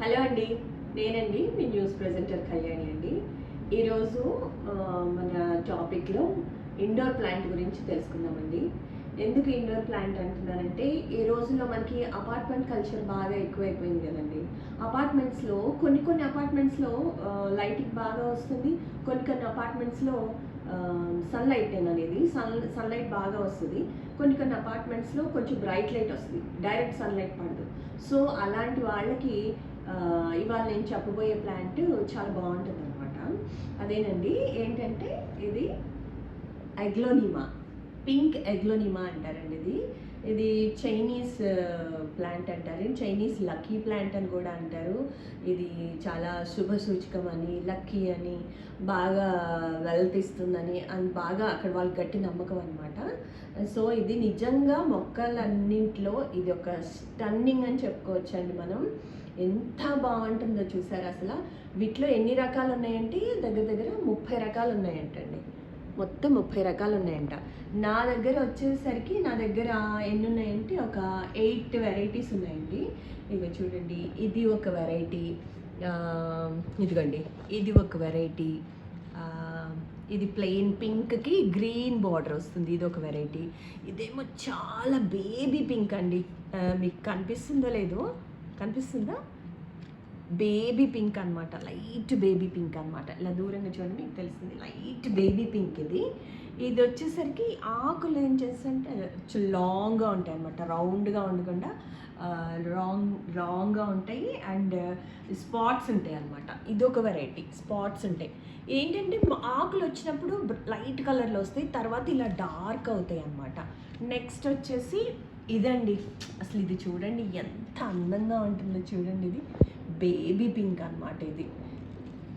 Hello అండి నేనండి మీ news presenter Kalyani అండి. ఈరోజు మన టాపిక్లో ఇండోర్ ప్లాంట్ గురించి తెలుసుకుందామండి. ఎందుకు ఇండోర్ ప్లాంట్ అంటున్నానంటే ఈ రోజుల్లో మనకి అపార్ట్మెంట్ కల్చర్ బాగా ఎక్కువైపోయింది కదండి. అపార్ట్మెంట్స్లో కొన్ని కొన్ని అపార్ట్మెంట్స్లో లైటింగ్ బాగా వస్తుంది. కొన్ని కొన్ని అపార్ట్మెంట్స్లో సన్లైట్ అనేది సన్ సన్లైట్ బాగా వస్తుంది. కొన్ని కొన్ని అపార్ట్మెంట్స్లో కొంచెం బ్రైట్ లైట్ వస్తుంది. డైరెక్ట్ సన్లైట్ పడదు. సో అలాంటి వాళ్ళకి ఇవాళ నేను చెప్పబోయే ప్లాంట్ చాలా బాగుంటుంది అనమాట అదేనండి ఏంటంటే ఇది ఎగ్లోనిమా పింక్ ఎగ్లోనిమా అంటారండి ఇది. ఇది చైనీస్ ప్లాంట్ అంటారు. చైనీస్ లక్కీ ప్లాంట్ అని కూడా అంటారు. ఇది చాలా శుభ సూచకం అని లక్కీ అని బాగా వెల్త్ ఇస్తుందని అని బాగా అక్కడ వాళ్ళు గట్టి నమ్మకం అనమాట సో ఇది నిజంగా మొక్కలన్నింటిలో ఇది ఒక స్టన్నింగ్ అని చెప్పుకోవచ్చండి మనం. ఎంత బాగుంటుందో చూసారు అసలు? వీటిలో ఎన్ని రకాలు ఉన్నాయంటే దగ్గర దగ్గర ముప్పై రకాలు ఉన్నాయంటండి మొత్తం ముప్పై రకాలు ఉన్నాయంట నా దగ్గర వచ్చేసరికి నా దగ్గర ఎన్ని ఉన్నాయంటే ఒక ఎయిట్ వెరైటీస్ ఉన్నాయండి. ఇక చూడండి ఇది ఒక వెరైటీ. ఇదిగోండి ఇది ఒక వెరైటీ. ఇది ప్లెయిన్ పింక్కి గ్రీన్ బార్డర్ వస్తుంది ఇది ఒక వెరైటీ. ఇదేమో చాలా బేబీ పింక్ అండి. మీకు కనిపిస్తుందో లేదో కనిపిస్తుందా? బేబీ పింక్ అనమాట లైట్ బేబీ పింక్ అనమాట ఇలా దూరంగా చూడండి మీకు తెలిసింది లైట్ బేబీ పింక్ ఇది. ఇది వచ్చేసరికి ఆకులు ఏం చేస్తుంటే లాంగ్గా ఉంటాయి అనమాట రౌండ్గా ఉండకుండా రాంగ్ రాంగ్గా ఉంటాయి. అండ్ స్పాట్స్ ఉంటాయి అనమాట ఇది ఒక వెరైటీ. స్పాట్స్ ఉంటాయి. ఏంటంటే ఆకులు వచ్చినప్పుడు లైట్ కలర్లో వస్తాయి. తర్వాత ఇలా డార్క్ అవుతాయి అనమాట నెక్స్ట్ వచ్చేసి ఇదండి. అసలు ఇది చూడండి ఎంత అందంగా ఉంటుందో చూడండి ఇది. బేబీ పింక్ అన్నమాట ఇది.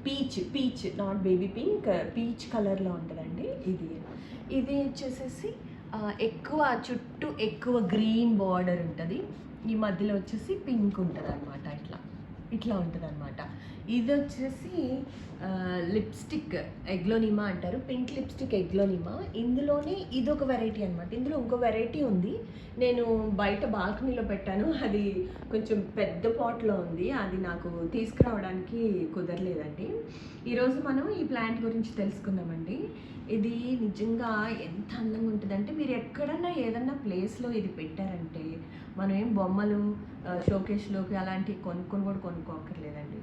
Peach peach not baby pink peach కలర్లో ఉంటుందండి ఇది. ఇది వచ్చేసేసి ఎక్కువ చుట్టూ ఎక్కువ గ్రీన్ బార్డర్ ఉంటుంది. ఈ మధ్యలో వచ్చేసి పింక్ ఉంటుంది అనమాట ఇట్లా ఉంటుంది అనమాట ఇది వచ్చేసి లిప్స్టిక్ ఎగ్లోనిమా అంటారు. Pink lipstick aglaonema. ఇందులోనే ఇది ఒక వెరైటీ అనమాట ఇందులో ఇంకో వెరైటీ ఉంది. నేను బయట బాల్కనీలో పెట్టాను. అది కొంచెం పెద్ద పాట్లో ఉంది. అది నాకు తీసుకురావడానికి కుదరలేదండి. ఈరోజు మనం ఈ ప్లాంట్ గురించి తెలుసుకుందామండి. ఇది నిజంగా ఎంత అందంగా ఉంటుందంటే మీరు ఎక్కడన్నా ఏదన్నా ప్లేస్లో ఇది పెట్టారంటే మనం ఏం బొమ్మలు షోకేస్లోకి అలాంటివి కొనుక్కొని కూడా కొనుక్కోక్కర్లేదండి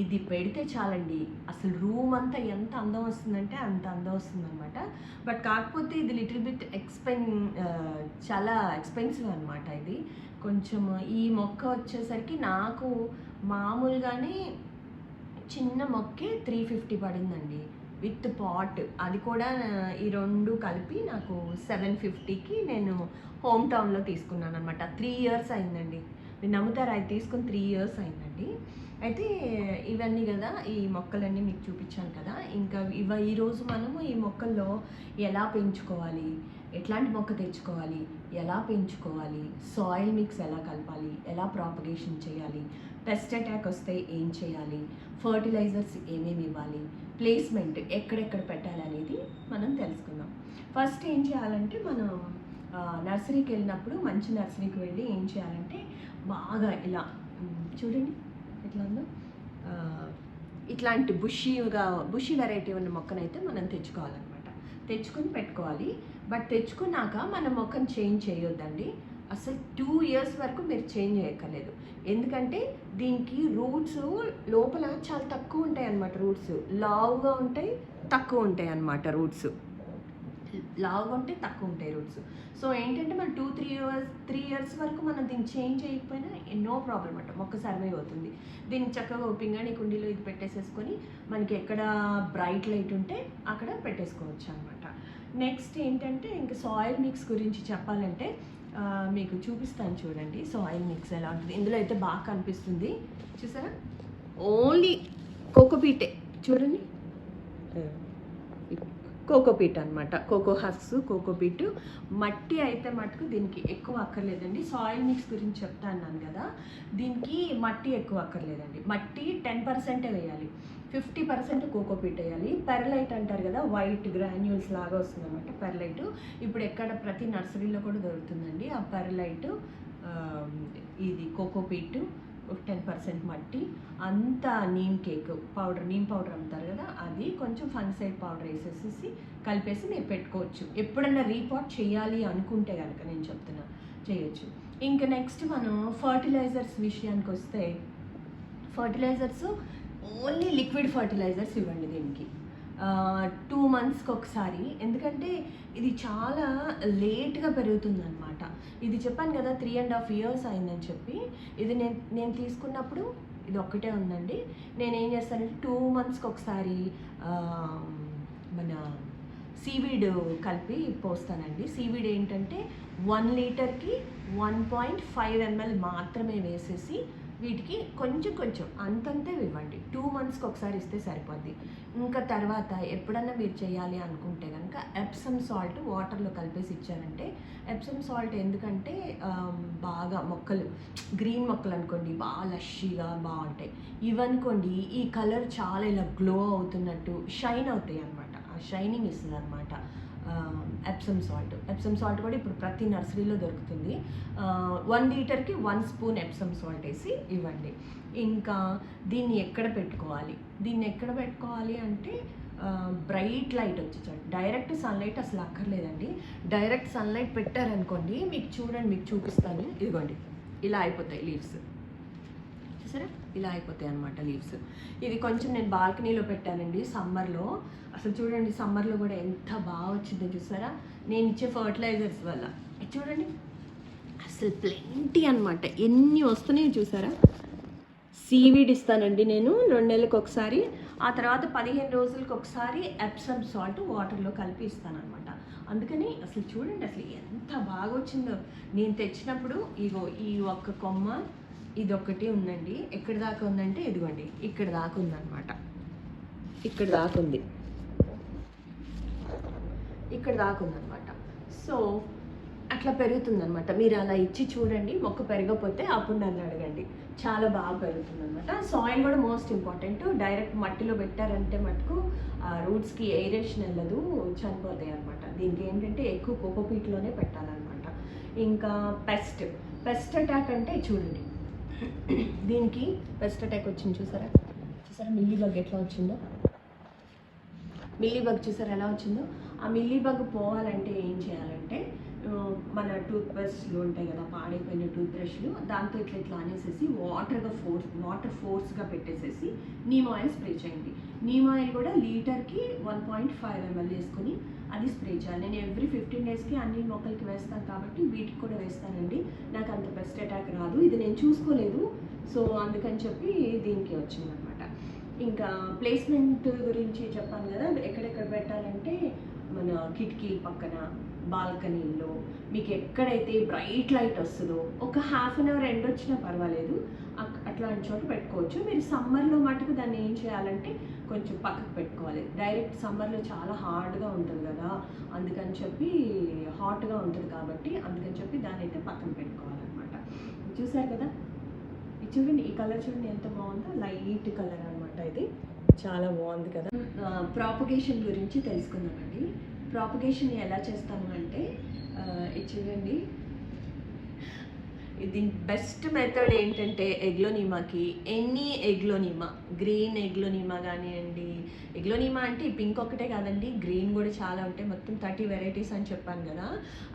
ఇది పెడితే చాలండి. అసలు రూమ్ అంతా ఎంత అందం వస్తుందంటే అంత అందం వస్తుందన్నమాట. బట్ కాకపోతే ఇది లిటిల్ బిట్ ఎక్స్పెన్ చాలా ఎక్స్పెన్సివ్ అనమాట ఇది. కొంచెం ఈ మొక్క వచ్చేసరికి నాకు మామూలుగానే చిన్న మొక్కే త్రీ ఫిఫ్టీ పడిందండి. With pot. అది కూడా ఈ రెండు కలిపి నాకు సెవెన్ ఫిఫ్టీకి నేను హోమ్ టౌన్లో తీసుకున్నాను అనమాట త్రీ ఇయర్స్ అయిందండి. మీరు నమ్ముతారా? అది తీసుకుని త్రీ ఇయర్స్ అయిందండి. అయితే ఇవన్నీ కదా ఈ మొక్కలన్నీ మీకు చూపించాను కదా. ఇంకా ఇవ ఈరోజు మనము ఈ మొక్కల్లో ఎలా పెంచుకోవాలి? ఎట్లాంటి మొక్క తెచ్చుకోవాలి? ఎలా పెంచుకోవాలి? సాయిల్ మిక్స్ ఎలా కలపాలి? ఎలా ప్రాపగేషన్ చేయాలి? పెస్ట్ అటాక్ వస్తే ఏం చేయాలి? ఫర్టిలైజర్స్ ఏమేమి ఇవ్వాలి? ప్లేస్మెంట్ ఎక్కడెక్కడ పెట్టాలి అనేది మనం తెలుసుకుందాం. ఫస్ట్ ఏం చేయాలంటే మనం నర్సరీకి వెళ్ళినప్పుడు మంచి నర్సరీకి వెళ్ళి ఏం చేయాలంటే బాగా ఇలా చూడండి ఎట్లా ఉందో. ఇట్లాంటి బుషీగా బుషి వెరైటీ ఉన్న మొక్కనైతే మనం తెచ్చుకోవాలన్నమాట. తెచ్చుకొని పెట్టుకోవాలి. బట్ తెచ్చుకున్నాక మన మొక్కను చేంజ్ చేయొద్దండి. అసలు టూ ఇయర్స్ వరకు మీరు చేంజ్ చేయక్కర్లేదు. ఎందుకంటే దీనికి రూట్స్ లోపల చాలా తక్కువ ఉంటాయి అన్నమాట రూట్స్. లావుగా ఉంటాయి తక్కువ ఉంటాయి అన్నమాట రూట్స్. లావుగా ఉంటే తక్కువ ఉంటాయి రూట్స్. సో ఏంటంటే మనం two three years three years వరకు మనం దీన్ని చేంజ్ చేయకపోయినా నో ప్రాబ్లం అంట మొక్క సర్వే అవుతుంది. దీన్ని చక్కగా పింగాణి కుండీలో ఇది పెట్టేసేసుకొని మనకి ఎక్కడ బ్రైట్ లైట్ ఉంటే అక్కడ పెట్టేసుకోవచ్చు అనమాట నెక్స్ట్ ఏంటంటే ఇంకా సాయిల్ మిక్స్ గురించి చెప్పాలంటే మీకు చూపిస్తాను చూడండి. సాయిల్ మిక్స్ ఎలా ఉంటుంది. ఇందులో అయితే బాగా కనిపిస్తుంది. చూసారా? ఓన్లీ కోకోపీటే చూడండి. కోకోపీట్ అనమాట కోకో హస్క్ కోకోపీట్ మట్టి అయితే మటుకు దీనికి ఎక్కువ అక్కర్లేదండి. సాయిల్ మిక్స్ గురించి చెప్తా అన్నాను కదా దీనికి మట్టి ఎక్కువ అక్కర్లేదండి. మట్టి టెన్ పర్సెంటే వేయాలి. ఫిఫ్టీ పర్సెంట్ కోకోపీట్ వేయాలి. పెరలైట్ అంటారు కదా వైట్ గ్రాన్యూల్స్ లాగా వస్తుంది అనమాట పెరలైట్. ఇప్పుడు ఎక్కడ ప్రతి నర్సరీలో కూడా దొరుకుతుందండి. ఆ పెరలైట్ ఇది కోకోపీట్ టెన్ పర్సెంట్ మట్టి అంత neem cake powder neem powder అమ్ముతారు కదా అది కొంచెం ఫంగిసైడ్ పౌడర్ వేసేసేసి కలిపేసి మీరు పెట్టుకోవచ్చు. ఎప్పుడన్నా రీపాట్ చేయాలి అనుకుంటే కనుక నేను చెప్తున్నా చేయొచ్చు. ఇంకా నెక్స్ట్ మనం ఫర్టిలైజర్స్ విషయానికి వస్తే ఫర్టిలైజర్స్ ఓన్లీ లిక్విడ్ ఫర్టిలైజర్స్ ఇవ్వండి దీనికి. టూ మంత్స్కి ఒకసారి ఎందుకంటే ఇది చాలా లేట్గా పెరుగుతుందన్నమాట. ఇది చెప్పాను కదా త్రీ అండ్ హాఫ్ ఇయర్స్ అయిందని చెప్పి. ఇది నేను నేను తీసుకున్నప్పుడు ఇది ఒక్కటే ఉందండి. నేను ఏం చేస్తానంటే టూ మంత్స్కి ఒకసారి మన సీవీడ్ కలిపి పోస్తానండి. సీవీడ్ ఏంటంటే వన్ లీటర్కి వన్ పాయింట్ ఫైవ్ ఎంఎల్ మాత్రమే వేసేసి వీటికి కొంచెం కొంచెం అంతంతే ఇవ్వండి. టూ మంత్స్కి ఒకసారి ఇస్తే సరిపోద్ది. ఇంకా తర్వాత ఎప్పుడన్నా మీరు చేయాలి అనుకుంటే కనుక ఎప్సమ్ సాల్ట్ వాటర్లో కలిపేసి ఇచ్చారంటే ఎప్సమ్ సాల్ట్ ఎందుకంటే బాగా మొక్కలు గ్రీన్ మొక్కలు అనుకోండి బాగా లష్షీగా బాగుంటాయి. ఇవనుకోండి ఈ కలర్ చాలా ఇలా గ్లో అవుతున్నట్టు షైన్ అవుతాయి అనమాట ఆ షైనింగ్ ఇస్తుంది అనమాట ఎప్సమ్ సాల్ట్ ఎప్సమ్ సాల్ట్ కూడా ఇప్పుడు ప్రతి నర్సరీలో దొరుకుతుంది. వన్ లీటర్కి వన్ స్పూన్ ఎప్సమ్ సాల్ట్ వేసి ఇవ్వండి. ఇంకా దీన్ని ఎక్కడ పెట్టుకోవాలి? దీన్ని ఎక్కడ పెట్టుకోవాలి అంటే బ్రైట్ లైట్ వచ్చేసాడు డైరెక్ట్ సన్లైట్ అసలు అక్కర్లేదండి. డైరెక్ట్ సన్లైట్ పెట్టారనుకోండి మీకు చూడండి మీకు చూపిస్తాను. ఇదిగోండి ఇలా అయిపోతాయి లీవ్స్ చూసారా ఇలా అయిపోతాయి అనమాట లీవ్స్ ఇది కొంచెం నేను బాల్కనీలో పెట్టానండి సమ్మర్లో. అసలు చూడండి సమ్మర్లో కూడా ఎంత బాగా వచ్చిందో చూసారా? నేను ఇచ్చే ఫర్టిలైజర్స్ వల్ల. చూడండి. అసలు ప్లెంటీ అనమాట ఎన్ని వస్తున్నాయో చూసారా? సీవీడ్ ఇస్తానండి నేను రెండు నెలలకు ఒకసారి. ఆ తర్వాత పదిహేను రోజులకు ఒకసారి ఎప్సమ్ సాల్ట్ వాటర్లో కలిపి ఇస్తానమాట అందుకని అసలు చూడండి అసలు ఎంత బాగా వచ్చిందో. నేను తెచ్చినప్పుడు ఇగో ఈ ఒక్క కొమ్మ ఇది ఒకటి ఉందండి. ఎక్కడి దాకా ఉందంటే ఇదిగోండి. ఇక్కడ దాకా ఉందన్నమాట. ఇక్కడ దాకా ఉంది. ఇక్కడ దాకా ఉందన్నమాట. సో అట్లా పెరుగుతుందన్నమాట. మీరు అలా ఇచ్చి చూడండి. మొక్క పెరగకపోతే అప్పుడు నన్ను అడగండి. చాలా బాగా పెరుగుతుందన్నమాట. సాయిల్ కూడా మోస్ట్ ఇంపార్టెంట్. డైరెక్ట్ మట్టిలో పెట్టారంటే మటుకు ఆ రూట్స్కి ఎయిరేషన్ వెళ్ళదు చనిపోతాయి అనమాట దీనికి ఏంటంటే ఎక్కువ కోకోపీట్లోనే పెట్టాలన్నమాట. ఇంకా పెస్ట్. పెస్ట్ అటాక్ అంటే చూడండి. దీనికి పెస్ట్ అటాక్ వచ్చింది చూసారా? చూసారా మిల్లీ బగ్ ఎట్లా వచ్చిందో? మిల్లీ బగ్ చూసారు ఎలా వచ్చిందో? ఆ మిల్లీ బగ్ పోవాలంటే ఏం చేయాలంటే మన టూత్ బ్రష్లు ఉంటాయి కదా పాడైపోయిన టూత్ బ్రష్లు దాంతో ఇట్లా ఇట్లా అనేసేసి వాటర్గా ఫోర్స్ వాటర్ ఫోర్స్గా పెట్టేసేసి నీమ్ ఆయిల్ స్ప్రే చేయండి. నీమ్ ఆయిల్ కూడా లీటర్కి వన్ పాయింట్ ఫైవ్ ఎంఎల్ వేసుకొని అది స్ప్రే చేయాలి. నేను ఎవ్రీ ఫిఫ్టీన్ డేస్కి అన్ని మొక్కలకి వేస్తాను కాబట్టి వీటికి కూడా వేస్తానండి. నాకు అంత పెస్ట్ అటాక్ రాదు. ఇది నేను చూసుకోలేదు. సో అందుకని చెప్పి దీనికి వచ్చిందనమాట ఇంకా ప్లేస్మెంట్ గురించి చెప్పాను కదా ఎక్కడెక్కడ పెట్టాలంటే మన కిటికీ పక్కన బాల్కనీలో మీకు ఎక్కడైతే బ్రైట్ లైట్ వస్తుందో ఒక హాఫ్ అన్ అవర్ ఎండ్ వచ్చినా పర్వాలేదు. అట్లాంటి చోట పెట్టుకోవచ్చు. మీరు సమ్మర్లో మటుకు దాన్ని ఏం చేయాలంటే కొంచెం పక్కకు పెట్టుకోవాలి. డైరెక్ట్ సమ్మర్లో చాలా హార్డ్గా ఉంటుంది కదా అందుకని చెప్పి హాట్గా ఉంటుంది కాబట్టి అందుకని చెప్పి దాన్ని అయితే పక్కన పెట్టుకోవాలన్నమాట. చూసారు కదా? ఇది చూడండి ఈ కలర్ చూడండి ఎంత బాగుందో. లైట్ కలర్ అనమాట ఇది. చాలా బాగుంది కదా. ప్రాపగేషన్ గురించి తెలుసుకుందామండి. ప్రాపగేషన్ ఎలా చేస్తాము అంటే ఇది చూడండి. ఇది బెస్ట్ మెథడ్ ఏంటంటే ఎగ్లోనిమాకి ఎనీ ఎగ్లోనిమా గ్రీన్ ఎగ్లోనిమా కానివ్వండి. ఎగ్లోనిమా అంటే పింక్ ఒకటే కాదండి గ్రీన్ కూడా చాలా ఉంటాయి. మొత్తం థర్టీ వెరైటీస్ అని చెప్పాను కదా.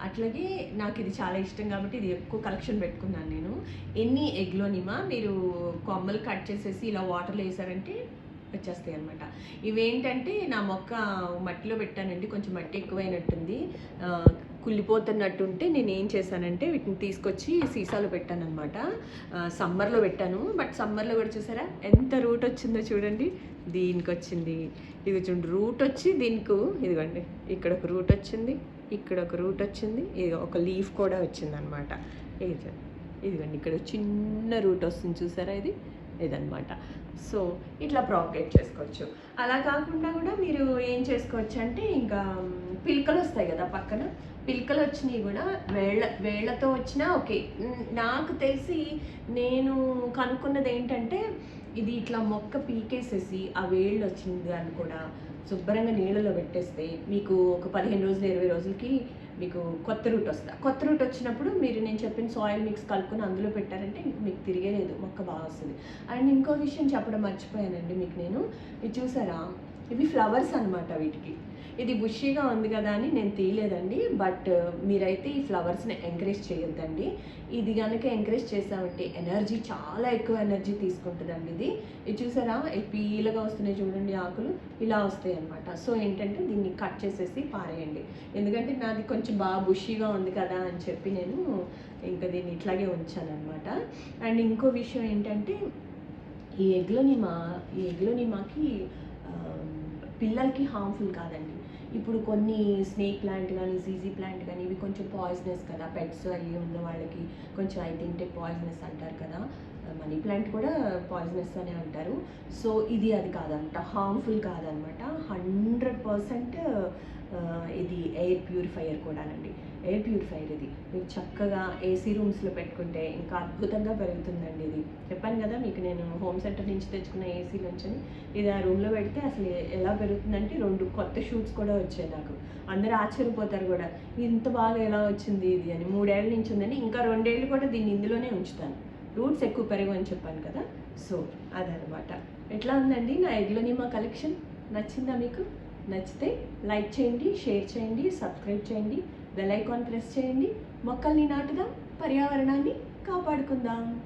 అట్లాగే నాకు ఇది చాలా ఇష్టం కాబట్టి ఇది ఎక్కువ కలెక్షన్ పెట్టుకున్నాను నేను. ఎన్ని ఎగ్లోనిమా మీరు కొమ్మలు కట్ చేసేసి ఇలా వాటర్లో వేసారంటే వచ్చేస్తాయి అనమాట ఇవేంటంటే నా మొక్క మట్టిలో పెట్టానండి కొంచెం మట్టి ఎక్కువైనట్టుంది. కుళ్ళిపోతున్నట్టుంటే నేను ఏం చేశానంటే వీటిని తీసుకొచ్చి సీసాలో పెట్టాను అనమాట సమ్మర్లో పెట్టాను. బట్ సమ్మర్లో కూడా చూసారా? ఎంత రూట్ వచ్చిందో చూడండి. దీనికి వచ్చింది ఇది చూడండి రూట్ వచ్చి దీనికి ఇదిగోండి ఇక్కడ ఒక రూట్ వచ్చింది ఇక్కడ ఒక రూట్ వచ్చింది ఇది ఒక లీఫ్ కూడా వచ్చింది అనమాట ఇది ఇదిగోండి ఇక్కడ చిన్న రూట్ వస్తుంది చూసారా ఇది? ఇదనమాట సో ఇట్లా ప్రాపగేట్ చేసుకోవచ్చు. అలా కాకుండా కూడా మీరు ఏం చేసుకోవచ్చు అంటే ఇంకా పిలకలు వస్తాయి కదా పక్కన. పిలకలు వచ్చినాయి కూడా. వేళ్ళ వేళ్ళతో వచ్చినా ఓకే. నాకు తెలిసి నేను కనుక్కున్నది ఏంటంటే ఇది ఇట్లా మొక్క పీకేసేసి ఆ వేళ్ళు వచ్చింది అని కూడా శుభ్రంగా నీళ్ళలో పెట్టేస్తే మీకు ఒక పదిహేను రోజులు ఇరవై రోజులకి మీకు కొత్త రూట్ వస్తా. కొత్త రూట్ వచ్చినప్పుడు మీరు నేను చెప్పిన సాయిల్ మిక్స్ కలుపుకొని అందులో పెట్టారంటే ఇంక మీకు తిరిగేలేదు. మొక్క బాగా వస్తుంది. అండ్ ఇంకో విషయం చెప్పడం మర్చిపోయానండి మీకు నేను. ఇది చూసారా? ఇవి ఫ్లవర్స్ అన్నమాట వీటికి. ఇది బుషీగా ఉంది కదా అని నేను తీయలేదండి బట్ మీరైతే ఈ ఫ్లవర్స్ని ఎంకరేజ్ చేయొద్దండి. ఇది కనుక ఎంకరేజ్ చేసామంటే ఎనర్జీ చాలా ఎక్కువ ఎనర్జీ తీసుకుంటుందండి ఇది. ఇది చూసారా? ఈ పీలగా వస్తున్నాయి చూడండి ఆకులు ఇలా వస్తాయి అనమాట సో ఏంటంటే దీన్ని కట్ చేసేసి పారేయండి. ఎందుకంటే నాది కొంచెం బాగా బుషీగా ఉంది కదా అని చెప్పి నేను ఇంకా దీన్ని ఇట్లాగే ఉంచాను అనమాట అండ్ ఇంకో విషయం ఏంటంటే ఈ ఎగ్లోనిమా ఈ ఎగ్లోని మాకి పిల్లలకి హార్మ్ఫుల్ కాదండి. ఇప్పుడు కొన్ని స్నేక్ ప్లాంట్ కానీ జీజీ ప్లాంట్ కానీ ఇవి కొంచెం పాయిజనస్ కదా. పెట్స్ అవి ఉన్న వాళ్ళకి కొంచెం అవి తింటే పాయిజనస్ అంటారు కదా. మనీ ప్లాంట్ కూడా పాయిజనస్ అనే అంటారు. సో ఇది అది కాదనమాట హార్మ్ఫుల్ కాదనమాట. హండ్రెడ్ పర్సెంట్ ఇది ఎయిర్ ప్యూరిఫైయర్ కూడానండి. ఎయిర్ ప్యూరిఫైయర్ ఇది. మీరు చక్కగా ఏసీ రూమ్స్లో పెట్టుకుంటే ఇంకా అద్భుతంగా పెరుగుతుందండి ఇది. చెప్పాను కదా మీకు నేను హోమ్ సెంటర్ నుంచి తెచ్చుకున్న ఏసీ నుంచి ఇది ఆ రూమ్లో పెడితే అసలు ఎలా పెరుగుతుందంటే రెండు కొత్త షూట్స్ కూడా వచ్చాయి నాకు. అందరూ ఆశ్చర్యపోతారు కూడా ఇంత బాగా ఎలా వచ్చింది ఇది అని. మూడేళ్ళ నుంచి ఉందని ఇంకా రెండేళ్ళు కూడా దీన్ని ఇందులోనే ఉంచుతాను. రూట్స్ ఎక్కువ పెరుగు అని చెప్పాను కదా. సో అదనమాట. ఎట్లా ఉందండి నా ఎగ్లోనిమా కలెక్షన్? నచ్చిందా మీకు? నచ్చితే లైక్ చేయండి షేర్ చేయండి సబ్స్క్రైబ్ చేయండి బెల్ ఐకాన్ ప్రెస్ చేయండి. మొక్కల్ని నాటుదాం పర్యావరణాన్ని కాపాడుకుందాం.